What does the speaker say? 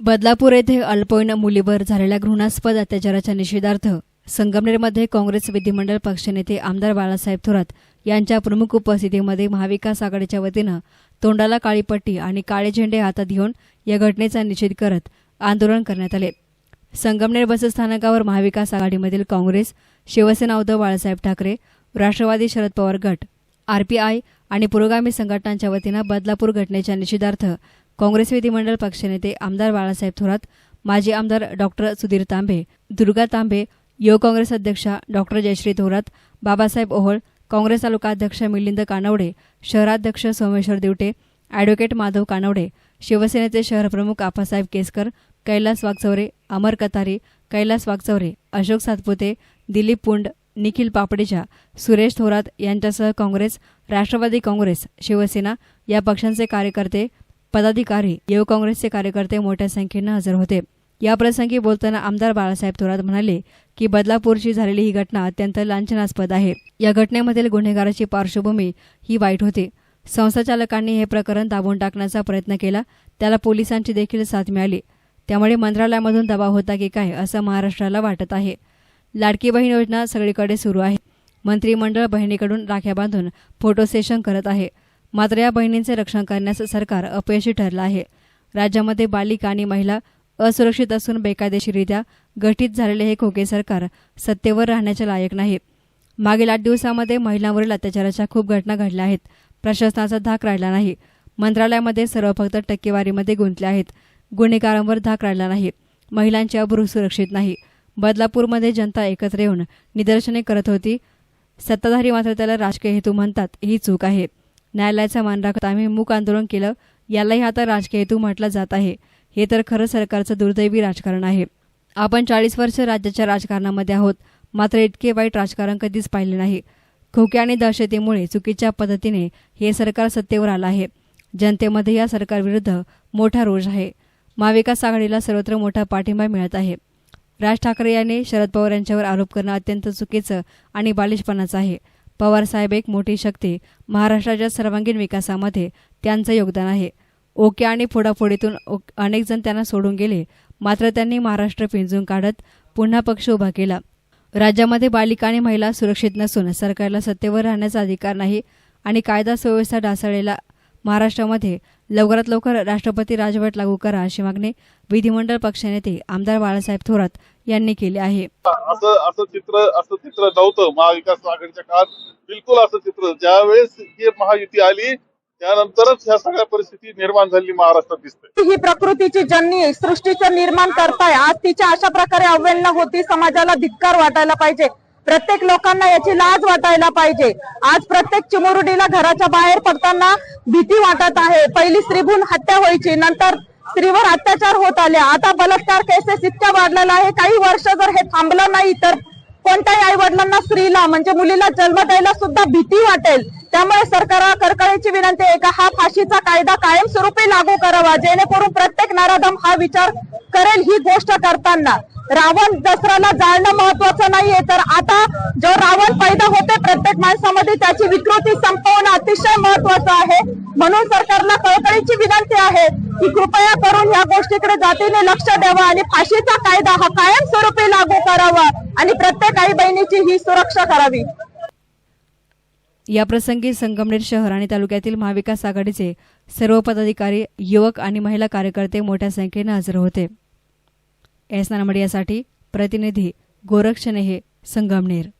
बदलापूर येथे अल्पवयीन मुलीवर झालेल्या घृणास्पद अत्याचाराच्या निषेधार्थ संगमनेरमध्ये काँग्रेस विधिमंडळ पक्षनेते आमदार बाळासाहेब थोरात यांच्या प्रमुख उपस्थितीमध्ये महाविकास आघाडीच्या वतीनं तोंडाला काळी पट्टी आणि काळे झेंडे हातात घेऊन या घटनेचा निषेध करत आंदोलन करण्यात आले. संगमनेर बसस्थानकावर महाविकास आघाडीमधील काँग्रेस शिवसेना उद्धव बाळासाहेब ठाकरे राष्ट्रवादी शरद पवार गट आरपीआय आणि पुरोगामी संघटनांच्या वतीनं बदलापूर घटनेच्या निषेधार्थ काँग्रेस विधिमंडळ पक्षनेते आमदार बाळासाहेब थोरात माजी आमदार डॉक्टर सुधीर तांबे दुर्गा तांबे युवक काँग्रेस अध्यक्षा डॉक्टर जयश्री थोरात बाबासाहेब ओहळ काँग्रेस तालुका अध्यक्ष मिलिंद कानवडे शहराध्यक्ष सोमेश्वर दिवटे ॲडव्होकेट माधव कानवडे शिवसेनेचे शहरप्रमुख आपासाहेब केसकर कैलास वागचौरे अमर कतारी कैलास वागचौरे अशोक सातपुते दिलीप पुंड निखिल पापडेजा सुरेश थोरात यांच्यासह काँग्रेस राष्ट्रवादी काँग्रेस शिवसेना या पक्षांचे कार्यकर्ते पदाधिकारी युवक काँग्रेसचे कार्यकर्ते मोठ्या संख्येनं हजर होते. याप्रसंगी बोलताना आमदार बाळासाहेब थोरात म्हणाले की बदलापूरची झालेली ही घटना अत्यंत लांछनास्पद आहे. या घटनेमधील गुन्हेगाराची पार्श्वभूमी ही वाईट होती. संस्थाचालकांनी हे प्रकरण दाबून टाकण्याचा प्रयत्न केला. त्याला पोलिसांची देखील साथ मिळाली. त्यामुळे मंत्रालयामधून दबाव होता की काय असं महाराष्ट्राला वाटत आहे. लाडकी बहीण योजना सगळीकडे सुरू आहे. मंत्रिमंडळ बहिणीकडून राख्या बांधून फोटो सेशन करत आहे. मात्र या बहिणींचे रक्षण करण्यास सरकार अपयशी ठरलं आहे. राज्यामध्ये बालिका आणि महिला असुरक्षित असून बेकायदेशीरित्या गठीत झालेले हे खोके सरकार सत्तेवर राहण्याच्या लायक नाही. मागील आठ दिवसामध्ये महिलांवरील अत्याचाराच्या खूप घटना घडल्या आहेत. प्रशासनाचा धाक राहिला नाही. मंत्रालयामध्ये सर्व फक्त टक्केवारीमध्ये गुंतले आहेत. गुन्हेगारांवर धाक राहिला नाही. महिलांची अब्रू सुरक्षित नाही. बदलापूरमध्ये जनता एकत्र येऊन निदर्शने करत होती. सत्ताधारी मात्र त्याला राजकीय हेतू म्हणतात ही चूक आहे. न्यायालयाचा मान राखत आम्ही मूक आंदोलन केलं यालाही आता राजकीय हेतू म्हटला जात आहे. हे तर खरं सरकारचं दुर्दैवी राजकारण आहे. आपण चाळीस वर्ष राज्याच्या राजकारणामध्ये आहोत मात्र इतके वाईट राजकारण कधीच पाहिले नाही. खोके आणि दहशतीमुळे चुकीच्या पद्धतीने हे सरकार सत्तेवर आलं आहे. जनतेमध्ये या सरकारविरुद्ध मोठा रोष आहे. महाविकास आघाडीला सर्वत्र मोठा पाठिंबा मिळत आहे. राज ठाकरे यांनी शरद पवार यांच्यावर आरोप करणं अत्यंत चुकीचं आणि बालिशपणाचं आहे. पवारसाहेब एक मोठी शक्ती महाराष्ट्राच्या सर्वांगीण विकासामध्ये त्यांचं योगदान आहे. ओके आणि फोडाफोडीतून ओक- अनेक जण त्यांना सोडून गेले. मात्र त्यांनी महाराष्ट्र पिंजून काढत पुन्हा पक्ष उभा केला. राज्यामध्ये बालिका आणि महिला सुरक्षित नसून सरकारला सत्तेवर राहण्याचा अधिकार नाही आणि कायदा सुव्यवस्था ढासळलेला महाराष्ट्रामध्ये लवकरात लवकर राष्ट्रपती राजवट लागू करा अशी मागणी विधिमंडळ पक्षनेते आमदार बाळासाहेब थोरात यांनी केली आहे. असं असं चित्र असं चित्र नव्हतं महाविकास आघाडीच्या काळात. बिलकुल असं चित्र. ज्यावेळेस ही महायुती आली त्यानंतरच ह्या सगळ्या परिस्थिती निर्माण झालेली महाराष्ट्रात दिसते. ही प्रकृतीची जननी सृष्टीचं निर्माण करताय. आज तिच्या अशा प्रकारे अवहेलना होती समाजाला धिक्कार वाटायला पाहिजे. प्रत्येक लोकांना याची लाज वाटायला पाहिजे. आज प्रत्येक चिमुरडीला घराच्या बाहेर पडताना भीती वाटत आहे. पहिली स्त्रीभून हत्या व्हायची नंतर स्त्रीवर अत्याचार होत आले. आता बलात्कार केसेस इतक्या वाढलेला आहे. काही वर्ष जर हे थांबलं नाही तर कोणत्याही आई वडिलांना स्त्रीला म्हणजे मुलीला जन्म द्यायला सुद्धा भीती वाटेल. त्यामुळे सरकारला करकळीची विनंती आहे का हा फाशीचा कायदा कायमस्वरूपी लागू करावा जेणेकरून प्रत्येक नराधम हा विचार करेल ही गोष्ट करताना. रावण दसऱ्याला जाळणं महत्वाचं नाहीये. तर आता जो रावण पैदा होते प्रत्येक माणसामध्ये त्याची विकृती संपवणं अतिशय महत्वाचं आहे. म्हणून सरकारला कळकळीची विनंती आहे की कृपया करून या गोष्टीकडे जातीने लक्ष द्यावं आणि फाशीचा कायदा हा कायमस्वरूपी लागू करावा आणि प्रत्येक आई बहिणीची ही सुरक्षा करावी. याप्रसंगी संगमनेर शहर आणि तालुक्यातील महाविकास आघाडीचे सर्व पदाधिकारी युवक आणि महिला कार्यकर्ते मोठ्या संख्येनं हजर होते. एस मीडियासाठी प्रतिनिधी गोरक्षनेहे संगमनेर